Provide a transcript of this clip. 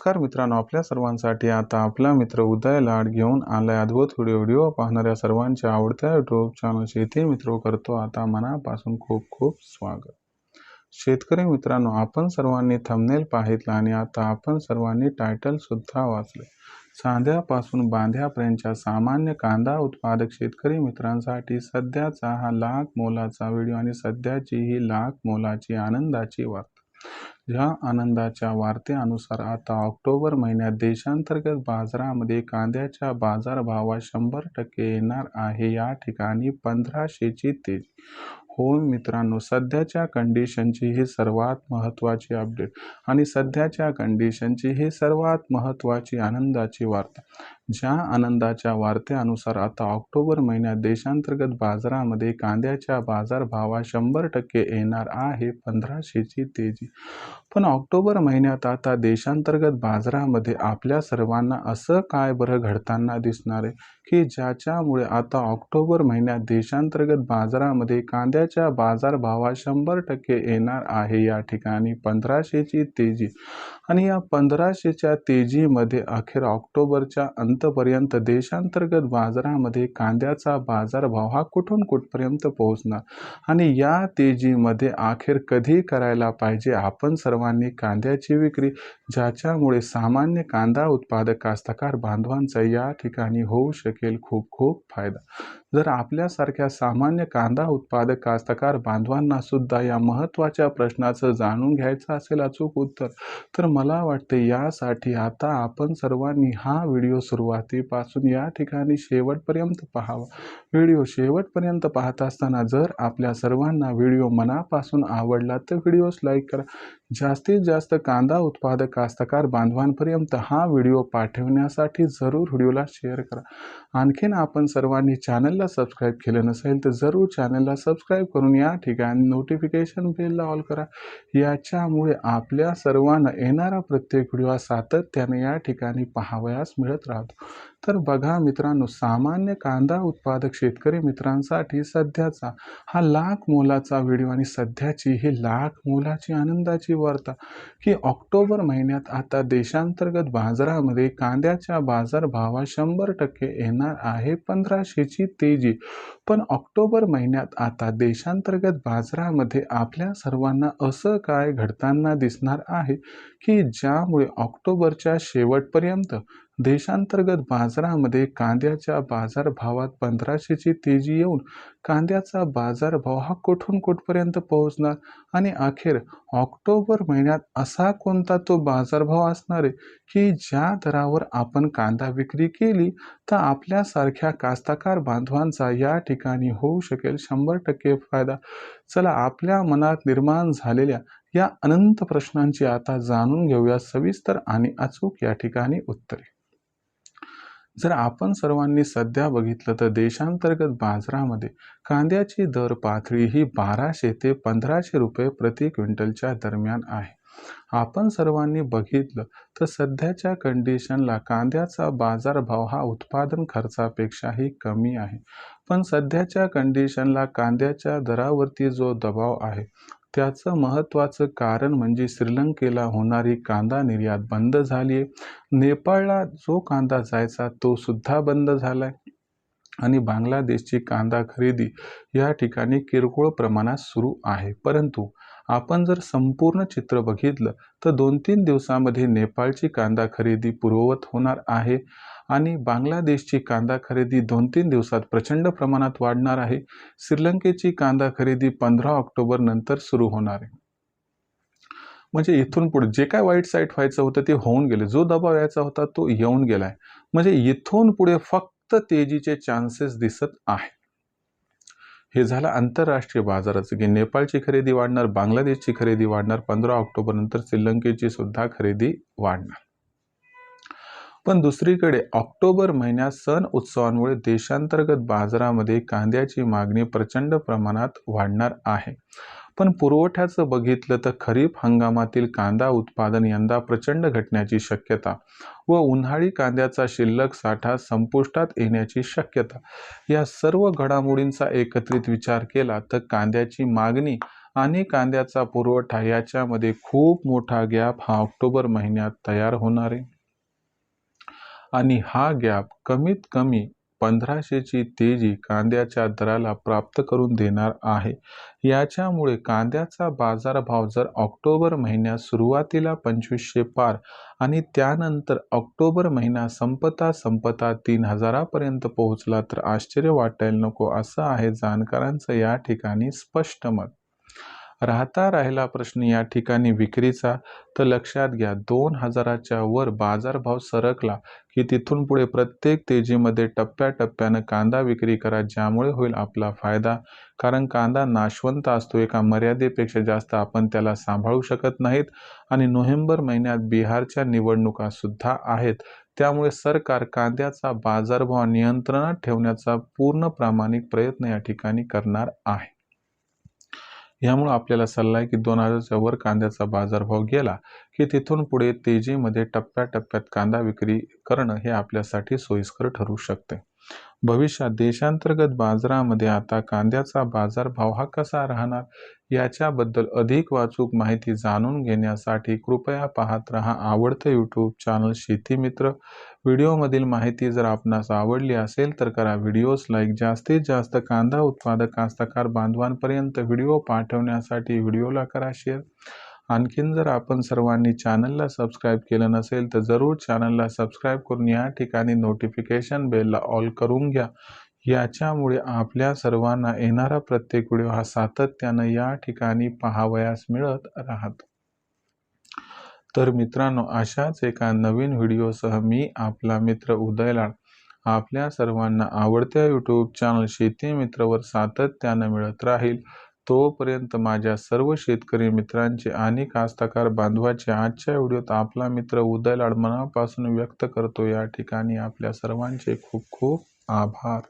नमस्कार मित्रांनो आपल्या सर्वांसाठी आता आपला मित्र उदय लाड घेऊन आलाय अद्भुत व्हिडिओ व्हिडिओ पाहणाऱ्या सर्वांच्या आवडत्या युट्यूब चॅनल शेती मित्र करतो आता मनापासून खूप खूप स्वागत. शेतकरी मित्रांनो आपण सर्वांनी थंबनेल पाहितला आणि आता आपण सर्वांनी टायटल सुद्धा वाचले. सांध्यापासून बांध्यापर्यंतच्या सामान्य कांदा उत्पादक शेतकरी मित्रांसाठी सध्याचा हा लाख मोलाचा व्हिडिओ आणि सध्याची ही लाख मोलाची आनंदाची वार्ता. ह्या आनंदाच्या वार्तेनुसार आता ऑक्टोबर महिन्यात देशांतर्गत बाजारामध्ये कांद्याच्या बाजारभावात शंभर टक्के येणार आहे. या ठिकाणी पंधराशेची तेजी हो मित्रांनो सध्याच्या कंडिशनची ही सर्वात महत्त्वाची अपडेट आणि सध्याच्या कंडिशनची ही सर्वात महत्त्वाची आनंदाची वार्ता. ज्या आनंदाच्या वार्तेनुसार आता ऑक्टोबर महिन्यात देशांतर्गत बाजारामध्ये कांद्याच्या बाजारभावात शंभर टक्के येणार आहे पंधराशेची तेजी. पण ऑक्टोबर महिन्यात आता देशांतर्गत बाजारामध्ये आपल्या सर्वांना असं काय बरं घडताना दिसणार आहे? की ज्याच्यामुळे आता ऑक्टोबर महिन्यात देशांतर्गत बाजारामध्ये कांद्याच्या बाजारभावात शंभर टक्के येणार आहे या ठिकाणी पंधराशेची तेजी. आणि या पंधराशेच्या तेजीमध्ये अखेर ऑक्टोबरच्या अंतपर्यंत देशांतर्गत बाजारामध्ये कांद्याचा बाजारभाव हा कुठून कुठपर्यंत पोहोचणार? आणि या तेजीमध्ये अखेर कधी करायला पाहिजे? आपण सर्व सर्वांनी कांद्याची विक्री ज्याच्यामुळे सामान्य कांदा उत्पादक कास्तकार बांधवांचा या ठिकाणी होऊ शकेल खूप खूप फायदा. जर आपल्यासारख्या सामान्य कांदा उत्पादक कास्तकार बांधवांना सुद्धा या महत्त्वाच्या प्रश्नाचं जाणून घ्यायचं असेल अचूक उत्तर तर मला वाटते यासाठी आता आपण सर्वांनी हा व्हिडिओ सुरुवातीपासून या ठिकाणी शेवटपर्यंत पाहावा. व्हिडिओ शेवटपर्यंत पाहत असताना जर आपल्या सर्वांना व्हिडिओ मनापासून आवडला तर व्हिडिओस लाईक करा. जास्तीत जास्त कांदा उत्पादक कास्तकार बांधवांपर्यंत हा व्हिडिओ पाठवण्यासाठी जरूर व्हिडिओला शेअर करा. आणखीन आपण सर्वांनी चॅनलला सबस्क्राईब केलं नसेल तर जरूर चॅनलला सबस्क्राईब करून या ठिकाणी नोटिफिकेशन बेलला ऑल करा. याच्यामुळे आपल्या सर्वांना येणारा प्रत्येक व्हिडिओ सातत्याने या ठिकाणी पाहावयास मिळत राहतो. तर बघा मित्रांनो सामान्य कांदा उत्पादक शेतकरी मित्रांसाठी सध्याचा हा लाख मोलाचा व्हिडिओ आणि सध्याची ही लाख मोलाची आनंदाची वार्ता की ऑक्टोबर महिन्यात आता देशांतर्गत बाजारामध्ये कांद्याच्या बाजारभावात शंभर टक्के येणार आहे पंधराशेची तेजी. पण ऑक्टोबर महिन्यात आता देशांतर्गत बाजारामध्ये आपल्या सर्वांना असं काय घडताना दिसणार आहे की ज्यामुळे ऑक्टोबरच्या शेवटपर्यंत देशांतर्गत बाजारामध्ये कांद्याच्या बाजारभावात पंधराशेची तेजी येऊन कांद्याचा बाजारभाव हा कुठून कुठपर्यंत पोहोचणार आणि अखेर ऑक्टोबर महिन्यात असा कोणता तो बाजारभाव असणार आहे की ज्या दरावर आपण कांदा विक्री केली तर आपल्यासारख्या कास्ताकार बांधवांचा या ठिकाणी होऊ शकेल शंभर टक्के फायदा. चला आपल्या मनात निर्माण झालेल्या या अनंत प्रश्नांची आता जाणून घेऊया सविस्तर आणि अचूक या ठिकाणी उत्तरे. जर आपण सर्वांनी सध्या बघितलं तर देशांतर्गत बाजारामध्ये कांद्याची दर पातळी ही बाराशे ते पंधराशे रुपये प्रति क्विंटलच्या दरम्यान आहे. आपण सर्वांनी बघितलं तर सध्याच्या कंडिशनला कांद्याचा बाजारभाव हा उत्पादन खर्चापेक्षाही कमी आहे. पण सध्याच्या कंडिशनला कांद्याच्या दरावरती जो दबाव आहे त्याचं महत्त्वाचं कारण म्हणजे श्रीलंकेला होणारी कांदा निर्यात बंद झाली आहे नेपाळला जो कांदा जायचा तो सुद्धा बंद झाला आहे आणि बांगलादेशची कांदा खरेदी या ठिकाणी किरकोळ प्रमाणात सुरू आहे. परंतु आपण जर संपूर्ण चित्र बघितलं तर दोन तीन दिवसामध्ये नेपाळची कांदा खरेदी पूर्ववत होणार आहे आणि बांगलादेशची कांदा खरेदी दोन तीन दिवसात प्रचंड प्रमाणात वाढणार आहे. श्रीलंकेची कांदा खरेदी पंधरा ऑक्टोबर नंतर सुरू होणार आहे. म्हणजे इथून पुढे जे काय वाईट साईट व्हायचं होतं ते होऊन गेले. जो दबाव यायचा होता तो येऊन गेलाय. म्हणजे इथून पुढे फक्त तेजीचे चान्सेस दिसत आहे हे झालं आंतरराष्ट्रीय बाजाराचं. की नेपाळची खरेदी वाढणार बांगलादेशची खरेदी वाढणार पंधरा ऑक्टोबरनंतर श्रीलंकेची सुद्धा खरेदी वाढणार. पण दुसरीकडे ऑक्टोबर महिन्यात सण उत्सवांमुळे देशांतर्गत बाजारामध्ये कांद्याची मागणी प्रचंड प्रमाणात वाढणार आहे. पण पुरवठ्याचं बघितलं तर खरीप हंगामातील कांदा उत्पादन यंदा प्रचंड घटण्याची शक्यता व उन्हाळी कांद्याचा शिल्लक साठा संपुष्टात येण्याची शक्यता. या सर्व घडामोडींचा एकत्रित विचार केला तर कांद्याची मागणी आणि कांद्याचा पुरवठा याच्यामध्ये खूप मोठा गॅप हा ऑक्टोबर महिन्यात तयार होणार आहे. आणि हा गॅप कमीत कमी पंधराशेची तेजी कांद्याच्या दराला प्राप्त करून देणार आहे. याच्यामुळे कांद्याचा बाजारभाव जर ऑक्टोबर महिन्यात सुरुवातीला पंचवीसशे पार आणि त्यानंतर ऑक्टोबर महिना संपता संपता तीन हजारापर्यंत पोहोचला तर आश्चर्य वाटायला नको असं आहे जाणकारांचं या ठिकाणी स्पष्ट मत. राहता राहिला प्रश्न या ठिकाणी विक्रीचा तर लक्षात घ्या दोन हजाराच्या वर बाजारभाव सरकला की तिथून पुढे प्रत्येक तेजीमध्ये टप्प्याटप्प्यानं कांदा विक्री करा ज्यामुळे होईल आपला फायदा. कारण कांदा नाशवंत असतो एका मर्यादेपेक्षा जास्त आपण त्याला सांभाळू शकत नाहीत. आणि नोव्हेंबर महिन्यात बिहारच्या निवडणुका सुद्धा आहेत. त्यामुळे सरकार कांद्याचा बाजारभाव नियंत्रणात ठेवण्याचा पूर्ण प्रामाणिक प्रयत्न या ठिकाणी करणार आहे. यामुळे आपल्याला सल्ला आहे की दोन हजारच्या वर कांद्याचा बाजारभाव गेला की तिथून पुढे तेजीमध्ये टप्प्याटप्प्यात कांदा विक्री करणं हे आपल्यासाठी सोयीस्कर ठरू शकते. भविष्यात देशांतर्गत बाजारामध्ये आता कांद्याचा बाजारभाव हा कसा राहणार? याच्याबद्दल अधिक वाचूक माहिती जाणून घेण्यासाठी कृपया पाहत रहा आवडतं यूट्यूब चॅनल शेती मित्र. व्हिडिओमधील माहिती जर आपणास आवडली असेल तर करा व्हिडिओज लाईक. जास्तीत जास्त कांदा उत्पादक कास्तकार बांधवांपर्यंत व्हिडिओ पाठवण्यासाठी व्हिडिओला करा शेअर आणखीन जर आपण सर्वांनी चॅनलला सबस्क्राईब केलं नसेल तर जरूर चॅनलला सबस्क्राईब करून या ठिकाणी नोटिफिकेशन बेलला ऑल करून घ्या. याच्यामुळे आपल्या सर्वांना येणारा प्रत्येक व्हिडिओ हा सातत्यानं या ठिकाणी पाहावयास मिळत राहतो. तर मित्रांनो अशाच एका नवीन व्हिडिओसह मी आपला मित्र उदयलाड आपल्या सर्वांना आवडत्या यूट्यूब चॅनल शेती मित्रवर सातत्यानं मिळत राहील. तोपर्यंत माझ्या सर्व शेतकरी मित्रांचे आणि कास्तकार बांधवाचे आजच्या व्हिडिओत आपला मित्र उदयलाड मनापासून व्यक्त करतो. या ठिकाणी आपल्या सर्वांचे खूप खूप आभार.